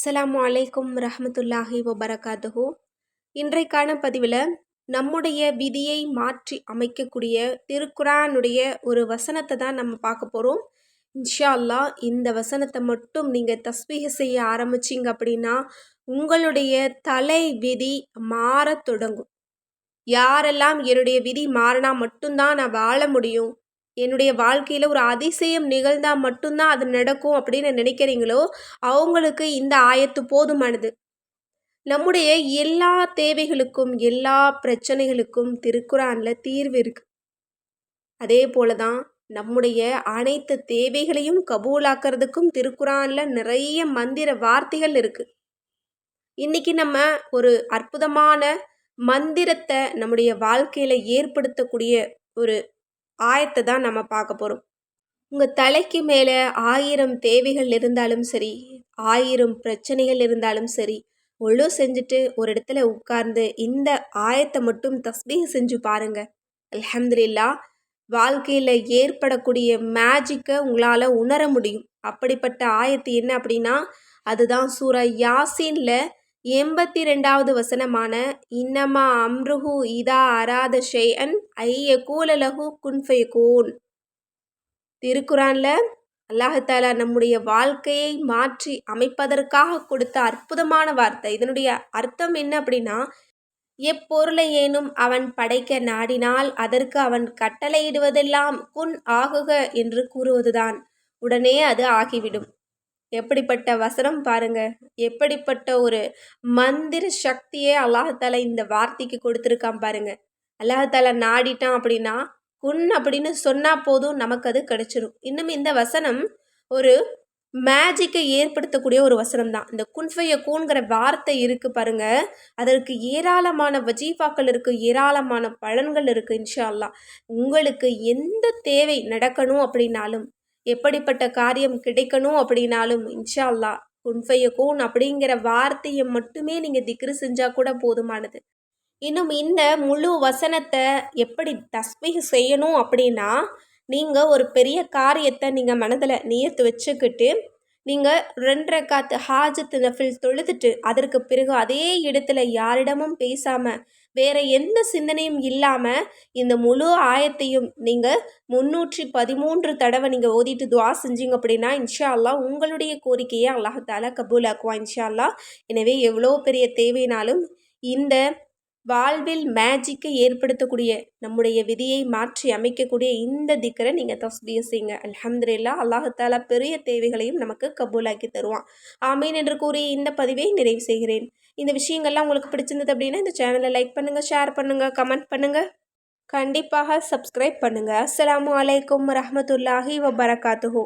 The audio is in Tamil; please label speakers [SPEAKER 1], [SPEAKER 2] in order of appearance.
[SPEAKER 1] அஸ்லாம் அலைக்கும் ரஹமத்துல்லாஹி வபரகாத்துஹு. இன்றைக்கான பதிவில் நம்முடைய விதியை மாற்றி அமைக்கக்கூடிய திருக்குறானுடைய ஒரு வசனத்தை தான் நம்ம பார்க்க போகிறோம் இன்ஷா அல்லாஹ் இந்த வசனத்தை மட்டும் நீங்கள் தஸ்பீக செய்ய ஆரம்பிச்சிங்க அப்படின்னா உங்களுடைய தலை விதி மாறத் தொடங்கும். யாரெல்லாம் என்னுடைய விதி மாறினா மட்டும்தான் நான் வாழ முடியும். என்னுடைய வாழ்க்கையில் ஒரு அதிசயம் நிகழ்ந்தால் மட்டும்தான் அது நடக்கும் அப்படின்னு நினைக்கிறீங்களோ அவங்களுக்கு இந்த ஆயத்து போதுமானது. நம்முடைய எல்லா தேவைகளுக்கும் எல்லா பிரச்சனைகளுக்கும் திருக்குறானில் தீர்வு இருக்கு. அதே போல தான் நம்முடைய அனைத்து தேவைகளையும் கபூலாக்கிறதுக்கும் திருக்குறானில் நிறைய மந்திர வார்த்தைகள் இருக்கு. இன்னைக்கு நம்ம ஒரு அற்புதமான மந்திரத்தை நம்முடைய வாழ்க்கையில் ஏற்படுத்தக்கூடிய ஒரு ஆயத்தை தான் நம்ம பார்க்க போகிறோம் உங்கள் தலைக்கு மேலே ஆயிரம் தேவைகள் இருந்தாலும் சரி ஆயிரம் பிரச்சனைகள் இருந்தாலும் சரி ஒழு செஞ்சுட்டு ஒரு இடத்துல உட்கார்ந்து இந்த ஆயத்தை மட்டும் தஸ்பீக செஞ்சு பாருங்க. அலமதுல்லா வாழ்க்கையில் ஏற்படக்கூடிய மேஜிக்கை உங்களால் உணர முடியும். அப்படிப்பட்ட ஆயத்து என்ன அப்படின்னா அதுதான் சூரா யாசின்ல எண்பத்தி ரெண்டாவது வசனமான இன்னமா அம்ருஹு இதா அராத ஷேயன் ஐய கூலலஹு குன்ஃபயகூன் திருக்குறானில் அல்லாஹாலா நம்முடைய வாழ்க்கையை மாற்றி அமைப்பதற்காக கொடுத்த அற்புதமான வார்த்தை. இதனுடைய அர்த்தம் என்ன அப்படின்னா எப்பொருளை ஏனும் அவன் படைக்க நாடினால் அதற்கு அவன் கட்டளையிடுவதெல்லாம் குன் ஆகுக என்று கூறுவதுதான். உடனே அது ஆகிவிடும். எப்படிப்பட்ட வசனம் பாருங்க. எப்படிப்பட்ட ஒரு மந்திர சக்தியே அல்லாஹால இந்த வார்த்தைக்கு கொடுத்துருக்கான் பாருங்க. அல்லாஹால நாடிட்டான் அப்படின்னா குன் அப்படின்னு சொன்னால் போதும் நமக்கு அது கிடைச்சிடும் இன்னும் இந்த வசனம் ஒரு மேஜிக்கை ஏற்படுத்தக்கூடிய ஒரு வசனம் தான். இந்த குன்ஃபைய கூன்கிற வார்த்தை இருக்கு பாருங்க. அதற்கு ஏராளமான வஜீஃபாக்கள் இருக்கு ஏராளமான பலன்கள் இருக்கு இன்ஷா அல்லா உங்களுக்கு எந்த தேவை நடக்கணும் அப்படின்னாலும் எப்படிப்பட்ட காரியம் கிடைக்கணும் அப்படின்னாலும் இன்ஷா அல்லா குன்ஃபைய அப்படிங்கிற வார்த்தையை மட்டுமே நீங்கள் திக்ரு செஞ்சால் கூட போதுமானது. இன்னும் இந்த முழு வசனத்தை எப்படி தஸ்மீக செய்யணும் அப்படின்னா நீங்கள் ஒரு பெரிய காரியத்தை நீங்கள் மனதில் நியத்து வச்சுக்கிட்டு நீங்கள் ரெண்டரை காத்து ஹாஜத்து நஃபில் தொழுதுட்டு அதற்கு பிறகு அதே இடத்துல யாரிடமும் பேசாமல் வேற எந்த சிந்தனையும் இல்லாமல் இந்த முழு ஆயத்தையும் நீங்கள் முன்னூற்றி பதிமூன்று தடவை நீங்கள் ஓதிட்டு துவா செஞ்சீங்க அப்படின்னா இன்ஷா அல்லா உங்களுடைய கோரிக்கையை அல்லாஹால கபூலாக்குவான் இன்ஷா அல்லா எனவே எவ்வளோ பெரிய தேவைனாலும் இந்த வாழ்வில் மேஜிக்கை ஏற்படுத்தக்கூடிய நம்முடைய விதியை மாற்றி அமைக்கக்கூடிய இந்த திக்கரை நீங்கள் தஸ்பியை செய்யுங்க. அலமதுல்லா அல்லாஹால பெரிய தேவைகளையும் நமக்கு கபூலாக்கி தருவான். ஆமீன் என்று கூறி இந்த பதிவை நிறைவு செய்கிறேன். இந்த விஷயங்கள்லாம் உங்களுக்கு பிடிச்சிருந்தது அப்படின்னா இந்த சேனலை லைக் பண்ணுங்கள் ஷேர் பண்ணுங்கள் கமெண்ட் பண்ணுங்கள் கண்டிப்பாக சப்ஸ்கிரைப் பண்ணுங்கள் அஸ்லாம் வலைக்கம் வரமத்துல்லாஹி வபரகாத்துஹூ.